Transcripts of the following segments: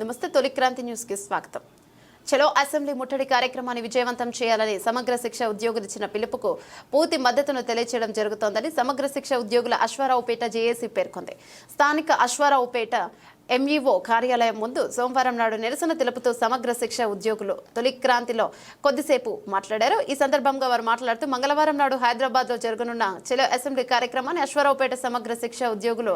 నమస్తే తొలి క్రాంతి న్యూస్కి స్వాగతం. చలో అసెంబ్లీ ముట్టడి కార్యక్రమాన్ని విజయవంతం చేయాలని సమగ్ర శిక్ష ఉద్యోగులు ఇచ్చిన పిలుపుకు పూర్తి మద్దతును తెలియచేయడం జరుగుతోందని సమగ్ర శిక్ష ఉద్యోగుల అశ్వారావుపేట జేఏసీ పేర్కొంది. స్థానిక అశ్వారావుపేట ఎంఈఓ కార్యాలయం ముందు సోమవారం నాడు నిరసన తెలుపుతూ సమగ్ర శిక్ష ఉద్యోగులు తొలి క్రాంతిలో కొద్దిసేపు మాట్లాడారు. ఈ సందర్భంగా వారు మాట్లాడుతూ మంగళవారం నాడు హైదరాబాద్లో జరగనున్న చెలో అసెంబ్లీ కార్యక్రమాన్ని అశ్వరావుపేట సమగ్ర శిక్ష ఉద్యోగులు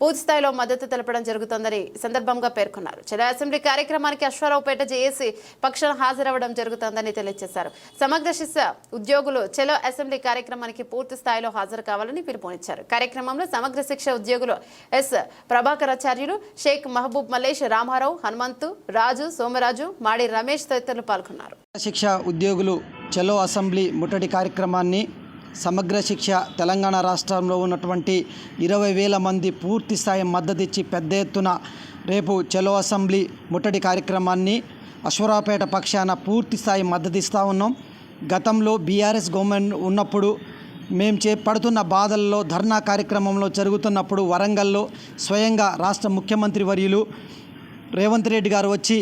పూర్తి స్థాయిలో మద్దతు తెలపడం జరుగుతోందని సందర్భంగా పేర్కొన్నారు. చెలో అసెంబ్లీ కార్యక్రమానికి అశ్వరావుపేట జేఏసీ పక్షాన హాజరవ్వడం జరుగుతోందని తెలియజేశారు. సమగ్ర శిక్ష ఉద్యోగులు చెలో అసెంబ్లీ కార్యక్రమానికి పూర్తి స్థాయిలో హాజరు కావాలని పిలుపునిచ్చారు. కార్యక్రమంలో సమగ్ర శిక్ష ఉద్యోగులు ఎస్ ప్రభాకరాచార్యులు షేక్ మహబూబ్ మలేష్ రామారావు హనుమంతు రాజు సోమరాజు మాడి రమేష్ తదితరులు పాల్గొన్నారు. శిక్ష ఉద్యోగులు చలో అసెంబ్లీ ముట్టడి కార్యక్రమాన్ని సమగ్ర శిక్ష తెలంగాణ రాష్ట్రంలో ఉన్నటువంటి ఇరవై వేల మంది పూర్తి స్థాయి మద్దతు ఇచ్చి పెద్ద ఎత్తున రేపు చలో అసెంబ్లీ ముట్టడి కార్యక్రమాన్ని అశ్వరాపేట పక్షాన పూర్తి స్థాయి మద్దతు ఇస్తూ ఉన్నాం. గతంలో బీఆర్ఎస్ గవర్నమెంట్ ఉన్నప్పుడు మేము చేపడుతున్న బాధల్లో ధర్నా కార్యక్రమంలో జరుగుతున్నప్పుడు వరంగల్లో స్వయంగా రాష్ట్ర ముఖ్యమంత్రి వర్యులు రేవంత్ రెడ్డి గారు వచ్చి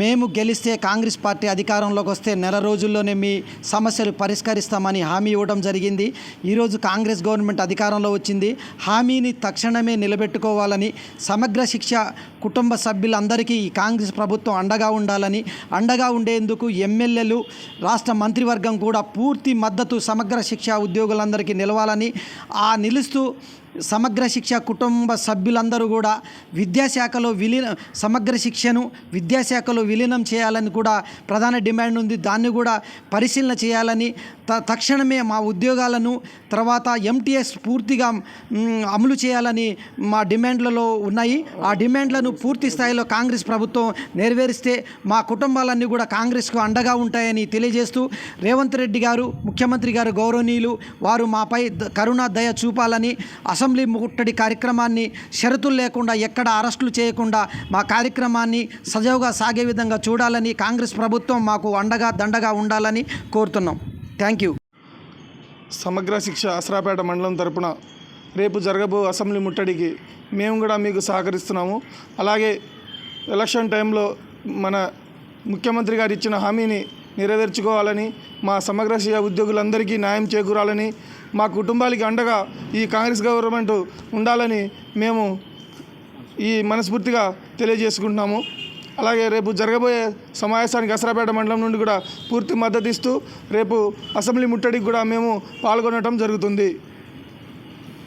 మేము గెలిస్తే కాంగ్రెస్ పార్టీ అధికారంలోకి వస్తే నెల రోజుల్లోనే మీ సమస్యలు పరిష్కరిస్తామని హామీ ఇవ్వడం జరిగింది. ఈరోజు కాంగ్రెస్ గవర్నమెంట్ అధికారంలో వచ్చింది. హామీని తక్షణమే నిలబెట్టుకోవాలని సమగ్ర శిక్ష కుటుంబ సభ్యులందరికీ ఈ కాంగ్రెస్ ప్రభుత్వం అండగా ఉండాలని అండగా ఉండేందుకు ఎమ్మెల్యేలు రాష్ట్ర మంత్రివర్గం కూడా పూర్తి మద్దతు సమగ్ర శిక్ష ఉద్యోగులందరికీ నిలవాలని ఆ నిలుస్తూ సమగ్ర శిక్ష కుటుంబ సభ్యులందరూ కూడా విద్యాశాఖలో విలీన సమగ్ర శిక్షను విద్యాశాఖలో విలీనం చేయాలని కూడా ప్రధాన డిమాండ్ ఉంది. దాన్ని కూడా పరిశీలన చేయాలని త తక్షణమే మా ఉద్యోగాలను తర్వాత ఎంటీఎస్ పూర్తిగా అమలు చేయాలని మా డిమాండ్లలో ఉన్నాయి. ఆ డిమాండ్లను పూర్తి స్థాయిలో కాంగ్రెస్ ప్రభుత్వం నెరవేరిస్తే మా కుటుంబాలన్నీ కూడా కాంగ్రెస్కు అండగా ఉంటాయని తెలియజేస్తూ రేవంత్ రెడ్డి గారు ముఖ్యమంత్రి గారు గౌరవనీయులు వారు మాపై ద- కరుణా దయ చూపాలని అసెంబ్లీ ముట్టడి కార్యక్రమాన్ని షరతులు లేకుండా ఎక్కడ అరెస్టులు చేయకుండా మా కార్యక్రమాన్ని సజావుగా సాగే విధంగా చూడాలని కాంగ్రెస్ ప్రభుత్వం మాకు అండగా దండగా ఉండాలని కోరుతున్నాం. థ్యాంక్ యూ సమగ్ర శిక్ష అసరాపేట మండలం తరపున రేపు జరగబో అసెంబ్లీ ముట్టడికి మేము కూడా మీకు సహకరిస్తున్నాము. అలాగే ఎలక్షన్ టైంలో మన ముఖ్యమంత్రి గారు ఇచ్చిన హామీని నెరవేర్చుకోవాలని మా సమగ్ర శిక్ష ఉద్యోగులందరికీ న్యాయం చేకూరాలని మా కుటుంబాలకి అండగా ఈ కాంగ్రెస్ గవర్నమెంట్ ఉండాలని మేము ఈ మనస్ఫూర్తిగా తెలియజేసుకుంటున్నాము. అలాగే రేపు జరగబోయే సమావేశానికి అసరాపేట మండలం నుండి కూడా పూర్తి మద్దతు ఇస్తూ రేపు అసెంబ్లీ ముట్టడికి కూడా మేము పాల్గొనడం జరుగుతుంది.